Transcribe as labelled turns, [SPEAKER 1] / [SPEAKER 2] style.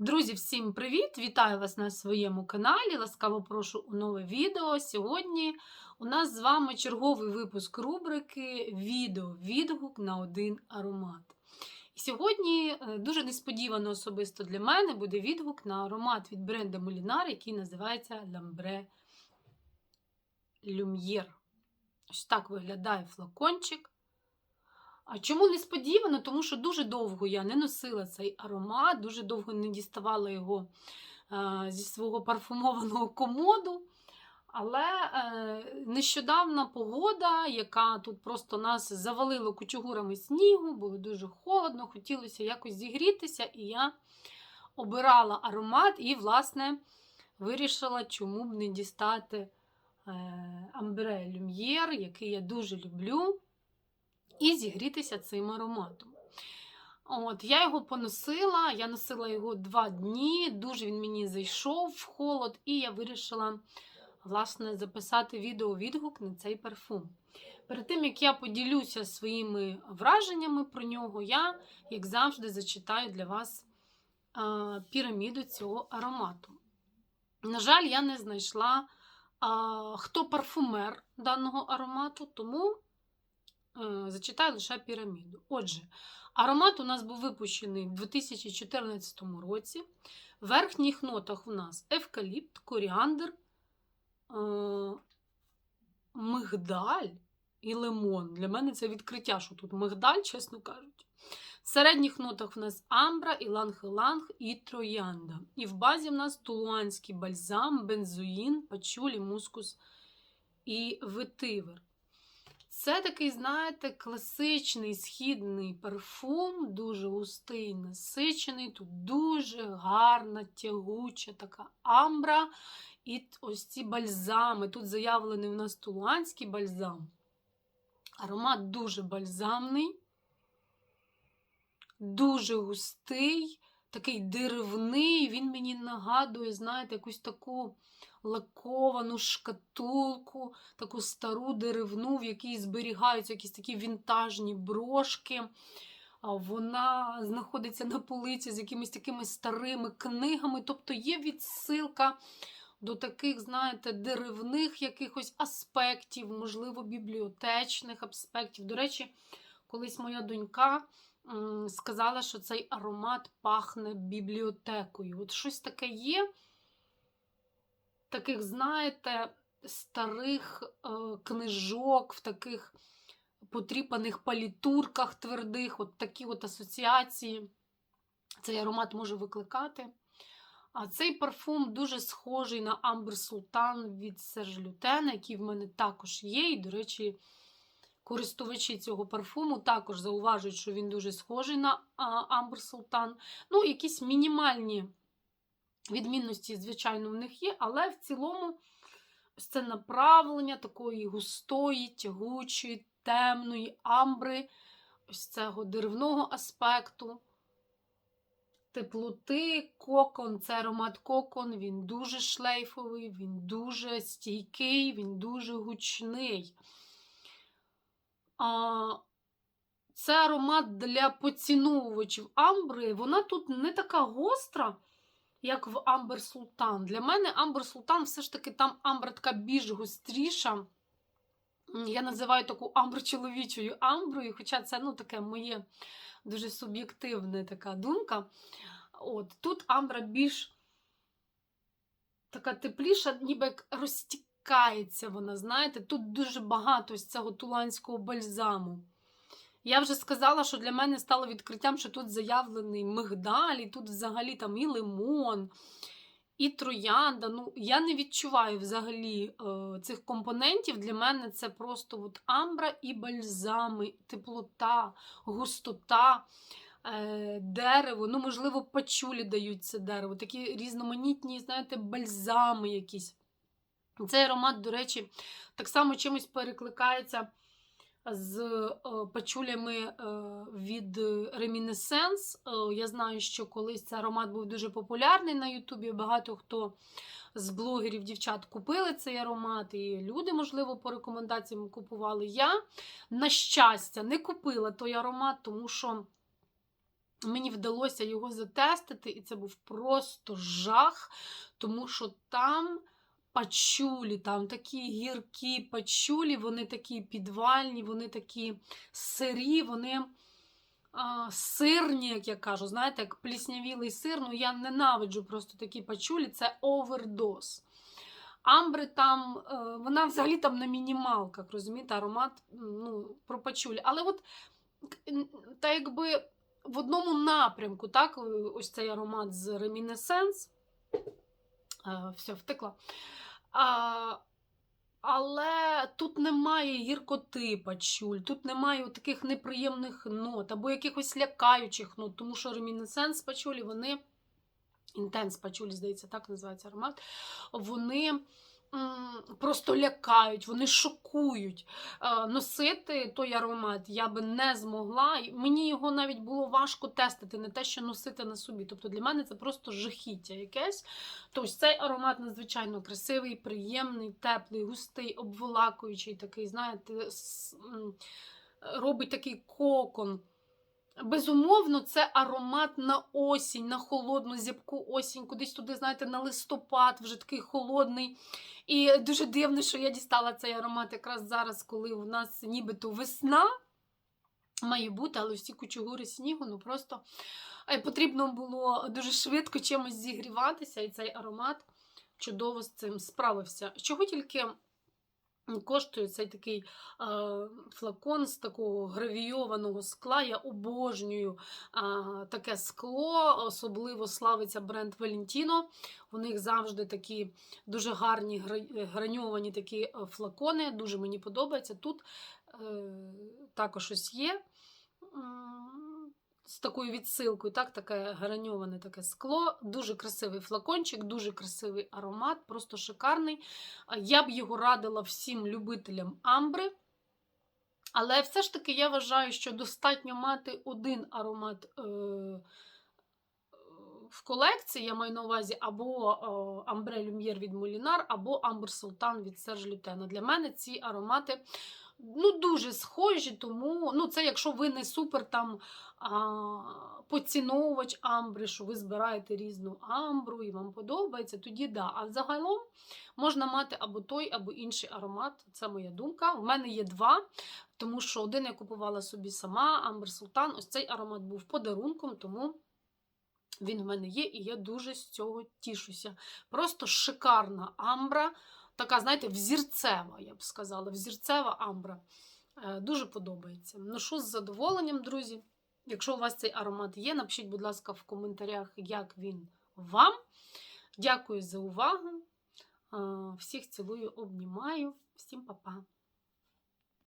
[SPEAKER 1] Друзі, всім привіт! Вітаю вас на своєму каналі. Ласкаво прошу у нове відео. Сьогодні у нас з вами черговий випуск рубрики Відео відгук на один аромат. І сьогодні е, дуже несподівано особисто для мене буде відгук на аромат від бренду Molinar, який називається Lambre Lumière. Ось так виглядає флакончик. А чому несподівано? Тому що дуже довго я не носила цей аромат, дуже довго не діставала його е, зі свого парфумованого комоду. Але е, нещодавна погода, яка тут просто нас завалила кучугурами снігу, було дуже холодно, хотілося якось зігрітися, і я обирала аромат і, власне, вирішила, чому б не дістати Амбре Люм'єр, який я дуже люблю і зігрітися цим ароматом. От, Я його поносила, я носила його два дні, дуже він мені зайшов в холод, і я вирішила власне, записати відео-відгук на цей парфум. Перед тим, як я поділюся своїми враженнями про нього, я, як завжди, зачитаю для вас а, піраміду цього аромату. На жаль, я не знайшла, а, хто парфумер даного аромату, тому зачитаю лише піраміду. Отже, аромат у нас був випущений в 2014 році. В верхніх нотах у нас евкаліпт, коріандр, е, мигдаль і лимон. Для мене це відкриття, що тут мигдаль, чесно кажучи. В середніх нотах у нас амбра, іланг-іланг і троянда. І в базі в нас тулуанський бальзам, бензуїн, пачулі, мускус і ветивер. Це такий, знаєте, класичний східний парфум, дуже густий, насичений. Тут дуже гарна, тягуча така амбра. І ось ці бальзами. Тут заявлений у нас тулуанський бальзам. Аромат дуже бальзамний, дуже густий, такий деревний. Він мені нагадує, знаєте, якусь таку лаковану шкатулку, таку стару деревну, в якій зберігаються якісь такі вінтажні брошки. Вона знаходиться на полиці з якимись такими старими книгами. Тобто є відсилка до таких, знаєте, деревних якихось аспектів, можливо, бібліотечних аспектів. До речі, колись моя донька сказала, що цей аромат пахне бібліотекою. От щось таке є таких, знаєте, старих е, книжок, в таких потріпаних палітурках твердих, от такі от асоціації. Цей аромат може викликати. А цей парфум дуже схожий на Амбер Султан від Серж Лютена, який в мене також є. І, до речі, користувачі цього парфуму також зауважують, що він дуже схожий на Амбер Султан. Ну, якісь мінімальні Відмінності, звичайно, в них є, але в цілому це направлення такої густої, тягучої, темної амбри, ось цього деревного аспекту. Теплоти, кокон, це аромат кокон, він дуже шлейфовий, він дуже стійкий, він дуже гучний. Це аромат для поціновувачів амбри. Вона тут не така гостра як в Амбер Султан. Для мене Амбер Султан все ж таки там амбра така більш гостріша. Я називаю таку амбр чоловічою амброю, хоча це ну, таке моє дуже суб'єктивна така думка. От, Тут амбра більш така тепліша, ніби як розтікається вона, знаєте, тут дуже багато ось цього туланського бальзаму. Я вже сказала, що для мене стало відкриттям, що тут заявлений мигдаль, і тут взагалі там і лимон, і троянда. Ну, Я не відчуваю взагалі е, цих компонентів. Для мене це просто от амбра і бальзами, теплота, густота. Е, дерево, ну, можливо, пачулі дають це дерево, такі різноманітні, знаєте, бальзами якісь. Цей аромат, до речі, так само чимось перекликається з е, пачулями е, від Reminiscence. Е, я знаю, що колись цей аромат був дуже популярний на Ютубі. Багато хто з блогерів, дівчат купили цей аромат, і люди, можливо, по рекомендаціям купували. Я, на щастя, не купила той аромат, тому що Мені вдалося його затестити, і це був просто жах, тому що там пачулі, там такі гіркі пачулі, вони такі підвальні, вони такі сирі, вони а, сирні, як я кажу, знаєте, як пліснявілий сир. Ну, я ненавиджу просто такі пачулі, це овердоз. Амбри там, е, вона взагалі там на мінімалках, розумієте, аромат ну, про пачулі. Але от та якби в одному напрямку, так, ось цей аромат з. Е, Все, втекла. А, але тут немає гіркоти пачуль, тут немає таких неприємних нот або якихось лякаючих нот, тому що ремінесенс пачулі, вони інтенс пачулі, здається, так називається аромат. Вони просто лякають, вони шокують. Е, Носити той аромат я би не змогла. Мені його навіть було важко тестити, не те, що носити на собі. Тобто для мене це просто жахіття якесь. Тобто цей аромат надзвичайно красивий, приємний, теплий, густий, обволакуючий, такий, знаєте, робить такий кокон. Безумовно, це аромат на осінь, на холодну зябку осінь, кудись туди, знаєте, на листопад, вже такий холодний. І дуже дивно, що я дістала цей аромат якраз зараз, коли у нас нібито весна має бути, але всі кучугури снігу, ну просто е, потрібно було дуже швидко чимось зігріватися, і цей аромат чудово з цим справився. Чого тільки коштує цей такий е, флакон з такого гравійованого скла. Я обожнюю е, таке скло, особливо славиться бренд Valentino. У них завжди такі дуже гарні граньовані такі е, флакони. Дуже мені подобається. Тут е, також ось є. З такою відсилкою, так, таке граньоване таке скло. Дуже красивий флакончик, дуже красивий аромат, просто шикарний. Я б його радила всім любителям амбри. Але все ж таки я вважаю, що достатньо мати один аромат е, в колекції. Я маю на увазі або Амбре Люм'єр від Мулінар, або Амбр Султан від Серж Лютена. Для мене ці аромати ну, дуже схожі, тому ну, це якщо ви не супер там а, поціновувач амбри, що ви збираєте різну амбру і вам подобається, тоді да. А загалом можна мати або той, або інший аромат. Це моя думка. У мене є два, тому що один я купувала собі сама, Амбер Султан. Ось цей аромат був подарунком, тому. Він в мене є, і я дуже з цього тішуся. Просто шикарна амбра, така, знаєте, взірцева, я б сказала, взірцева амбра. Е, Дуже подобається. Ношу з задоволенням, друзі. Якщо у вас цей аромат є, напишіть, будь ласка, в коментарях, як він вам. Дякую за увагу. Е, Всіх цілую, обнімаю. Всім па-па.